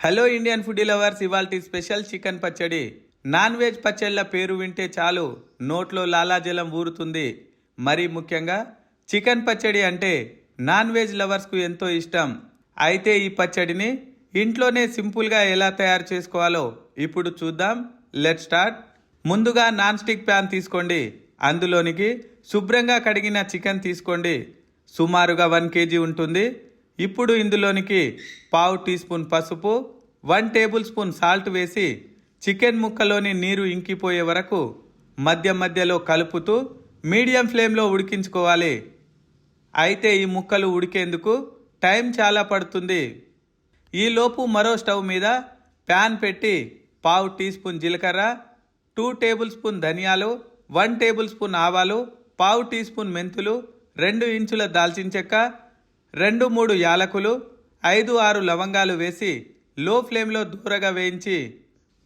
Hello Indian food lovers ఇవాల్టి special chicken పచ్చడి. Non veg పచ్చళ్ళ పేరు వింటే చాలు నోట్లో లాలాజలం ఊరుతుంది. మరీ ముఖ్యంగా చికెన్ పచ్చడి అంటే నాన్ వెజ్ లవర్స్కు ఎంతో ఇష్టం. అయితే ఈ పచ్చడిని ఇంట్లోనే సింపుల్గా ఎలా తయారు చేసుకోవాలో ఇప్పుడు చూద్దాం. Let start. ముందుగా నాన్ స్టిక్ ప్యాన్ తీసుకోండి. అందులోనికి శుభ్రంగా కడిగిన చికెన్ తీసుకోండి. సుమారుగా వన్ కేజీ ఉంటుంది. ఇప్పుడు ఇందులోనికి పావు టీ స్పూన్ పసుపు వన్ టేబుల్ స్పూన్ సాల్ట్ వేసి చికెన్ ముక్కలోని నీరు ఇంకిపోయే వరకు మధ్య మధ్యలో కలుపుతూ మీడియం ఫ్లేమ్లో ఉడికించుకోవాలి. అయితే ఈ ముక్కలు ఉడికేందుకు టైం చాలా పడుతుంది. ఈలోపు మరో స్టవ్ మీద ప్యాన్ పెట్టి పావు టీ స్పూన్ జీలకర్ర టూ టేబుల్ స్పూన్ ధనియాలు వన్ టేబుల్ స్పూన్ ఆవాలు పావు టీ స్పూన్ మెంతులు రెండు ఇంచుల దాల్చిన చెక్క రెండు మూడు యాలకులు ఐదు ఆరు లవంగాలు వేసి లో ఫ్లేమ్లో దూరగా వేయించి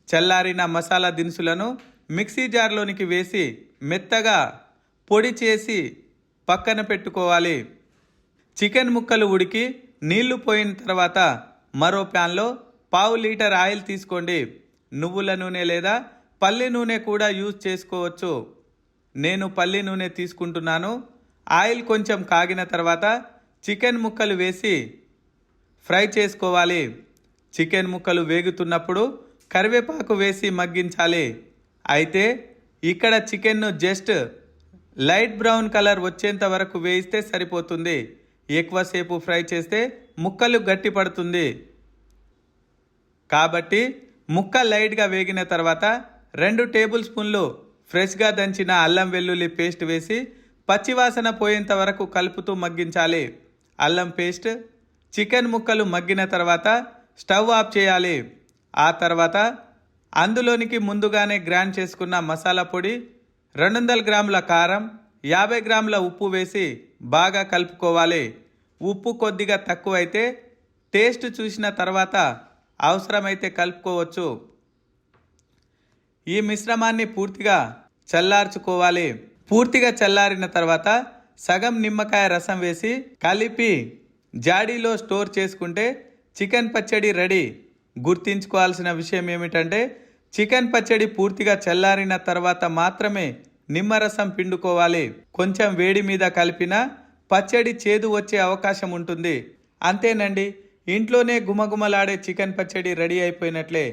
చల్లారిన మసాలా దినుసులను మిక్సీ జార్లోనికి వేసి మెత్తగా పొడి చేసి పక్కన పెట్టుకోవాలి. చికెన్ ముక్కలు ఉడికి నీళ్ళు పోయిన తర్వాత మరో ప్యాన్లో పావు లీటర్ ఆయిల్ తీసుకోండి. నువ్వుల నూనె లేదా పల్లి నూనె కూడా యూజ్ చేసుకోవచ్చు. నేను పల్లి నూనె తీసుకుంటున్నాను. ఆయిల్ కొంచెం కాగిన తర్వాత చికెన్ ముక్కలు వేసి ఫ్రై చేసుకోవాలి. చికెన్ ముక్కలు వేగుతున్నప్పుడు కరివేపాకు వేసి మగ్గించాలి. అయితే ఇక్కడ చికెన్ను జస్ట్ లైట్ బ్రౌన్ కలర్ వచ్చేంత వరకు వేయిస్తే సరిపోతుంది. ఎక్కువసేపు ఫ్రై చేస్తే ముక్కలు గట్టి పడుతుంది. కాబట్టి ముక్క లైట్గా వేగిన తర్వాత రెండు టేబుల్ స్పూన్లు ఫ్రెష్గా దంచిన అల్లం వెల్లుల్లి పేస్ట్ వేసి పచ్చివాసన పోయేంత వరకు కలుపుతూ మగ్గించాలి. అల్లం పేస్ట్ చికెన్ ముక్కలు మగ్గిన తర్వాత స్టవ్ ఆఫ్ చేయాలి. ఆ తర్వాత అందులోనికి ముందుగానే గ్రైండ్ చేసుకున్న మసాలా పొడి రెండు వందల గ్రాముల కారం యాభై గ్రాముల ఉప్పు వేసి బాగా కలుపుకోవాలి. ఉప్పు కొద్దిగా తక్కువైతే టేస్ట్ చూసిన తర్వాత అవసరమైతే కలుపుకోవచ్చు. ఈ మిశ్రమాన్ని పూర్తిగా చల్లార్చుకోవాలి. పూర్తిగా చల్లారిన తర్వాత సగం నిమ్మకాయ రసం వేసి కలిపి జాడీలో స్టోర్ చేసుకుంటే చికెన్ పచ్చడి రెడీ. గుర్తించుకోవాల్సిన విషయం ఏమిటంటే చికెన్ పచ్చడి పూర్తిగా చల్లారిన తర్వాత మాత్రమే నిమ్మరసం పిండుకోవాలి. కొంచెం వేడి మీద కలిపిన పచ్చడి చేదు వచ్చే అవకాశం ఉంటుంది. అంతేనండి ఇంట్లోనే గుమగుమలాడే చికెన్ పచ్చడి రెడీ అయిపోయినట్లే.